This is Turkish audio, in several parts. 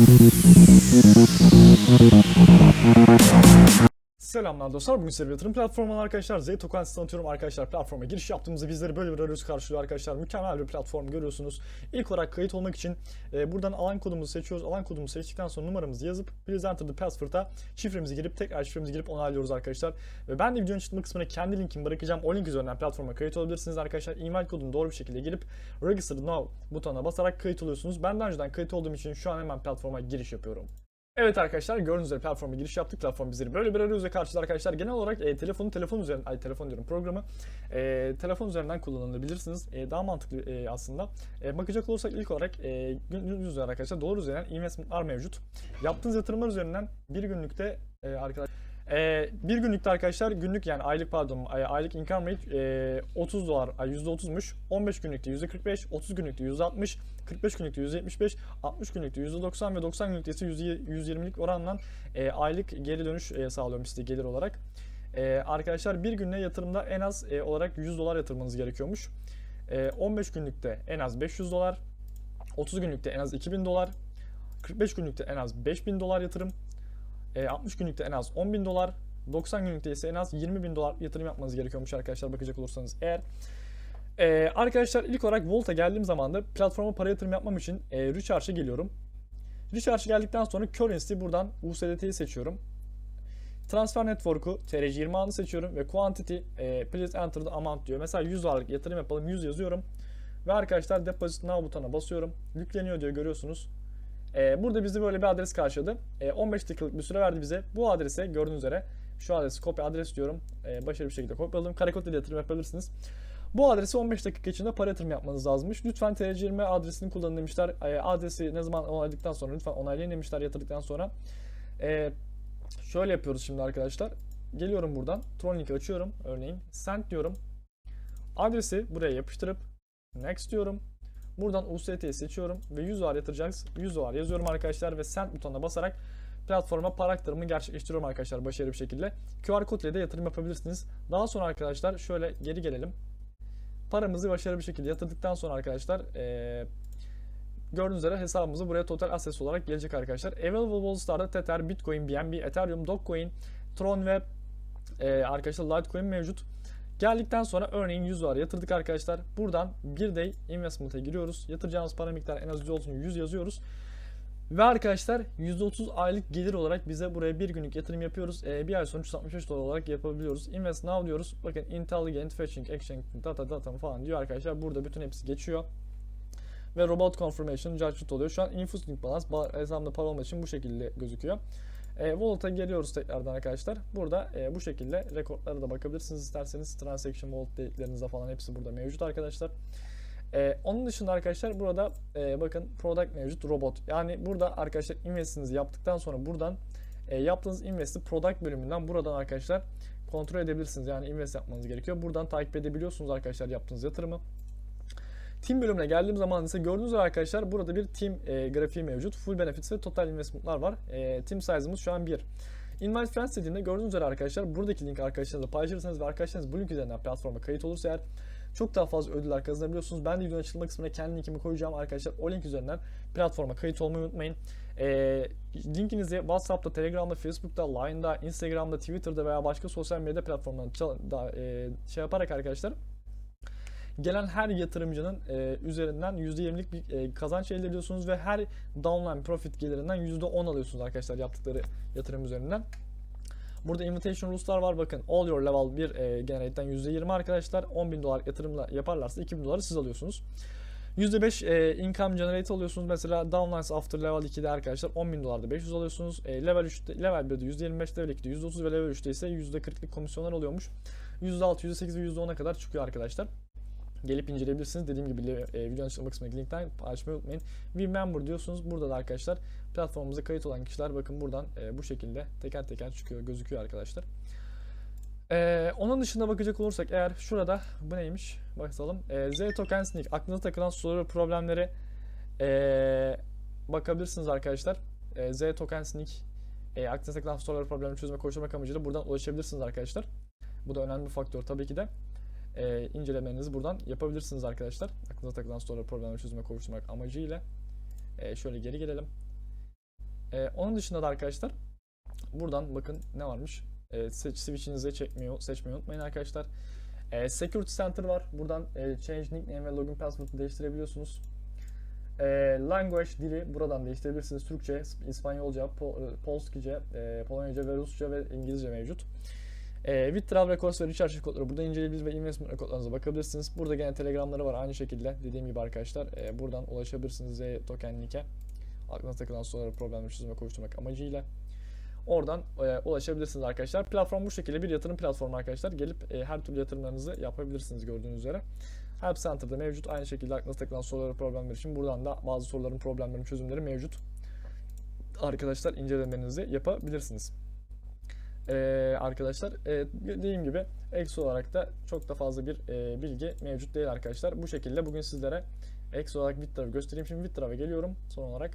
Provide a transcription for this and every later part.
あり。Selamlar dostlar. Bugün bir yatırım platformundan arkadaşlar. Z Token'si tanıtıyorum arkadaşlar. Platforma giriş yaptığımızda bizleri böyle bir arayüz karşılıyor arkadaşlar. Mükemmel bir platform görüyorsunuz. İlk olarak kayıt olmak için e, buradan alan kodumuzu seçiyoruz. Alan kodumuzu seçtikten sonra numaramızı yazıp Please enter the password'a şifremizi girip tekrar şifremizi girip onaylıyoruz arkadaşlar. Ve ben de videonun açıklama kısmına kendi linkimi bırakacağım. O link üzerinden platforma kayıt olabilirsiniz arkadaşlar. E-mail kodunu doğru bir şekilde girip Register Now butonuna basarak kayıt oluyorsunuz. Ben daha önceden kayıt olduğum için şu an hemen platforma giriş yapıyorum. Evet arkadaşlar gördüğünüz üzere platforma giriş yaptık. Platform bizleri böyle bir arayüzle karşıladı arkadaşlar. Genel olarak e, telefonu telefon üzerinden, ay telefon diyorum programı e, telefon üzerinden kullanılabilirsiniz. E, daha mantıklı e, aslında. E, bakacak olursak ilk olarak e, günlük üzerinden arkadaşlar dolar üzerinden investmentlar mevcut. Yaptığınız yatırımlar üzerinden bir günlükte e, arkadaşlar e, bir günlükte arkadaşlar günlük yani aylık pardon ay- aylık income rate e, 30 dolar ay %30'muş. 15 günlükte %45, 30 günlükte %60, 45 günlükte %75, 60 günlükte %90 ve 90 günlükte ise %120'lik oranla e, aylık geri dönüş e, sağlıyorum size gelir olarak. E, arkadaşlar bir günde yatırımda en az e, olarak 100 dolar yatırmanız gerekiyormuş. E, 15 günlükte en az 500 dolar, 30 günlükte en az 2000 dolar, 45 günlükte en az 5000 dolar yatırım, e, 60 günlükte en az 10 bin dolar, 90 günlükte ise en az 20 bin dolar yatırım yapmanız gerekiyormuş arkadaşlar bakacak olursanız eğer. E, arkadaşlar ilk olarak Volt'a geldiğim zaman da platforma para yatırım yapmam için e, Recharge'a geliyorum. Recharge'a geldikten sonra Currency buradan USDT'yi seçiyorum. Transfer Network'u TRC20 ağını seçiyorum ve Quantity e, Please Enter the Amount diyor. Mesela 100 dolarlık yatırım yapalım 100 yazıyorum. Ve arkadaşlar Deposit Now butonuna basıyorum. Yükleniyor diyor görüyorsunuz. Ee, burada bizi böyle bir adres karşıladı. Ee, 15 dakikalık bir süre verdi bize. Bu adrese gördüğünüz üzere şu adresi kopya adres diyorum. Ee, başarılı bir şekilde kopyaladım. Karakod ile yatırım yapabilirsiniz. Bu adresi 15 dakika içinde para yatırım yapmanız lazımmış. Lütfen TC20 adresini kullanın demişler. Ee, adresi ne zaman onayladıktan sonra lütfen onaylayın demişler yatırdıktan sonra. Ee, şöyle yapıyoruz şimdi arkadaşlar. Geliyorum buradan. Tron linki açıyorum örneğin. Send diyorum. Adresi buraya yapıştırıp next diyorum. Buradan USDT'yi seçiyorum ve 100 dolar yatıracağız. 100 dolar yazıyorum arkadaşlar ve send butonuna basarak platforma para aktarımını gerçekleştiriyorum arkadaşlar başarılı bir şekilde. QR kod ile de yatırım yapabilirsiniz. Daha sonra arkadaşlar şöyle geri gelelim. Paramızı başarılı bir şekilde yatırdıktan sonra arkadaşlar eee gördüğünüz üzere hesabımızı buraya total assets olarak gelecek arkadaşlar. Available Wallstar'da Tether, Bitcoin, BNB, Ethereum, Dogecoin, Tron ve eee, arkadaşlar Litecoin mevcut. Geldikten sonra örneğin 100 dolar yatırdık arkadaşlar. Buradan bir day investment'a giriyoruz. Yatıracağımız para miktarı en az 100 olsun 100 yazıyoruz. Ve arkadaşlar %30 aylık gelir olarak bize buraya bir günlük yatırım yapıyoruz. Ee, bir ay sonra 365 dolar olarak yapabiliyoruz. Invest now diyoruz. Bakın intelligent fetching, exchange, data, data falan diyor arkadaşlar. Burada bütün hepsi geçiyor. Ve robot confirmation, judgment oluyor. Şu an infus link balance ba- hesabımda para olmadığı için bu şekilde gözüküyor. E, Wallet'a geliyoruz tekrardan arkadaşlar. Burada e, bu şekilde rekortlara da bakabilirsiniz isterseniz. Transaction Wallet dediklerinize falan hepsi burada mevcut arkadaşlar. E, onun dışında arkadaşlar burada e, bakın product mevcut robot. Yani burada arkadaşlar investinizi yaptıktan sonra buradan e, yaptığınız investi product bölümünden buradan arkadaşlar kontrol edebilirsiniz. Yani invest yapmanız gerekiyor. Buradan takip edebiliyorsunuz arkadaşlar yaptığınız yatırımı. Team bölümüne geldiğim zaman ise gördüğünüz üzere arkadaşlar burada bir team e, grafiği mevcut. Full benefits ve total investment'lar var. E, team size'ımız şu an 1. Invite Friends dediğimde gördüğünüz üzere arkadaşlar buradaki link arkadaşlarınızla paylaşırsanız ve arkadaşlarınız bu link üzerinden platforma kayıt olursa eğer çok daha fazla ödüller kazanabiliyorsunuz. Ben de videonun açıklama kısmına kendi linkimi koyacağım arkadaşlar. O link üzerinden platforma kayıt olmayı unutmayın. E, linkinizi WhatsApp'ta, Telegram'da, Facebook'ta, Line'da, Instagram'da, Twitter'da veya başka sosyal medya platformlarında e, şey yaparak arkadaşlar gelen her yatırımcının e, üzerinden %20'lik bir e, kazanç elde ediyorsunuz ve her downline profit gelirinden %10 alıyorsunuz arkadaşlar yaptıkları yatırım üzerinden. Burada invitation rules'lar var bakın. All your level 1 e, generate'den %20 arkadaşlar. 10.000 dolar yatırımla yaparlarsa 2.000 doları siz alıyorsunuz. %5 e, income generate alıyorsunuz. Mesela downlines after level 2'de arkadaşlar 10.000 dolarda 500 alıyorsunuz. E, level 3'te, level 1'de %25, level 2'de %30 ve level 3'te ise %40'lık komisyonlar oluyormuş. %6, %8 ve %10'a kadar çıkıyor arkadaşlar gelip inceleyebilirsiniz. Dediğim gibi e, videonun açıklama kısmındaki linkten paylaşmayı unutmayın. Remember diyorsunuz. Burada da arkadaşlar platformumuza kayıt olan kişiler bakın buradan e, bu şekilde teker teker çıkıyor, gözüküyor arkadaşlar. E, onun dışında bakacak olursak eğer şurada bu neymiş bakalım. E, Z Token Sneak aklınıza takılan soru problemleri e, bakabilirsiniz arkadaşlar. E, Z Token Sneak e, aklınıza takılan soruları problemleri çözme koşturmak amacıyla buradan ulaşabilirsiniz arkadaşlar. Bu da önemli bir faktör tabii ki de e, incelemelerinizi buradan yapabilirsiniz arkadaşlar. Aklınıza takılan soruları problemleri çözüme kavuşturmak amacıyla. E, şöyle geri gelelim. Ee, onun dışında da arkadaşlar buradan bakın ne varmış. Ee, seç, switch'inize çekmeyi, seçmeyi unutmayın arkadaşlar. Ee, Security Center var. Buradan e, change nickname ve login password'u değiştirebiliyorsunuz. Ee, language dili buradan değiştirebilirsiniz. Türkçe, İspanyolca, Po- Polskice, e, Polonyaca ve Rusça ve İngilizce mevcut. E, Withdrawal Records ve Recharge kodları burada inceleyebilir ve investment rekodlarınıza bakabilirsiniz. Burada gene telegramları var aynı şekilde. Dediğim gibi arkadaşlar e, buradan ulaşabilirsiniz Z Token Link'e. Aklınıza takılan soruları problemleri çözüme koşturmak amacıyla. Oradan e, ulaşabilirsiniz arkadaşlar. Platform bu şekilde bir yatırım platformu arkadaşlar. Gelip e, her türlü yatırımlarınızı yapabilirsiniz gördüğünüz üzere. Help Center'da mevcut. Aynı şekilde aklınıza takılan soruları problemler için buradan da bazı soruların problemlerin çözümleri mevcut. Arkadaşlar incelemenizi yapabilirsiniz. Ee, arkadaşlar e, dediğim gibi eksi olarak da çok da fazla bir e, bilgi mevcut değil arkadaşlar. Bu şekilde bugün sizlere eksi olarak Withdraw'ı göstereyim. Şimdi Withdraw'a geliyorum son olarak.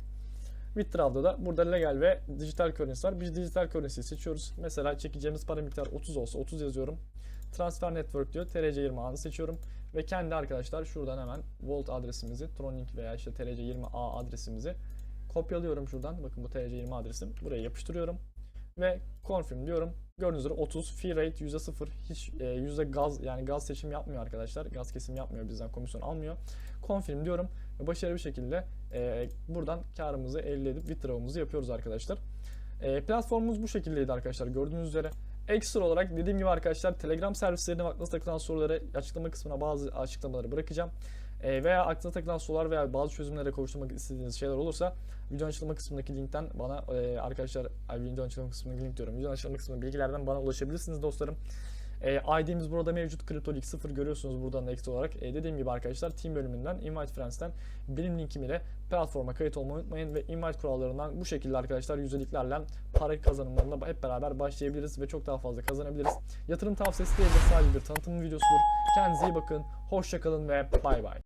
Withdraw'da da burada legal ve dijital currency var. Biz dijital currency'yi seçiyoruz. Mesela çekeceğimiz para miktarı 30 olsa 30 yazıyorum. Transfer Network diyor. TRC20 ağını seçiyorum. Ve kendi arkadaşlar şuradan hemen Vault adresimizi, Tronlink veya işte TRC20A adresimizi kopyalıyorum şuradan. Bakın bu TRC20 adresim. Buraya yapıştırıyorum ve confirm diyorum. Gördüğünüz üzere 30 fee rate %0 hiç e, yüzde gaz yani gaz seçim yapmıyor arkadaşlar. Gaz kesim yapmıyor bizden komisyon almıyor. Confirm diyorum ve başarılı bir şekilde e, buradan karımızı elde edip withdraw'umuzu yapıyoruz arkadaşlar. E, platformumuz bu şekildeydi arkadaşlar gördüğünüz üzere. Ekstra olarak dediğim gibi arkadaşlar Telegram servislerine aklınıza takılan soruları açıklama kısmına bazı açıklamaları bırakacağım. E, veya aklınıza takılan sorular veya bazı çözümlere kavuşturmak istediğiniz şeyler olursa video açıklama kısmındaki linkten bana e, arkadaşlar ay, video açıklama kısmındaki link diyorum. Video açıklama kısmındaki bilgilerden bana ulaşabilirsiniz dostlarım. E, ID'miz burada mevcut. CryptoLeak 0 görüyorsunuz buradan da ekstra olarak. E, dediğim gibi arkadaşlar Team bölümünden Invite Friends'ten benim linkim ile platforma kayıt olmayı unutmayın ve Invite kurallarından bu şekilde arkadaşlar yüzdeliklerle para kazanımlarına hep beraber başlayabiliriz ve çok daha fazla kazanabiliriz. Yatırım tavsiyesi değildir sadece bir tanıtım videosudur. Kendinize iyi bakın. Hoşçakalın ve bay bay.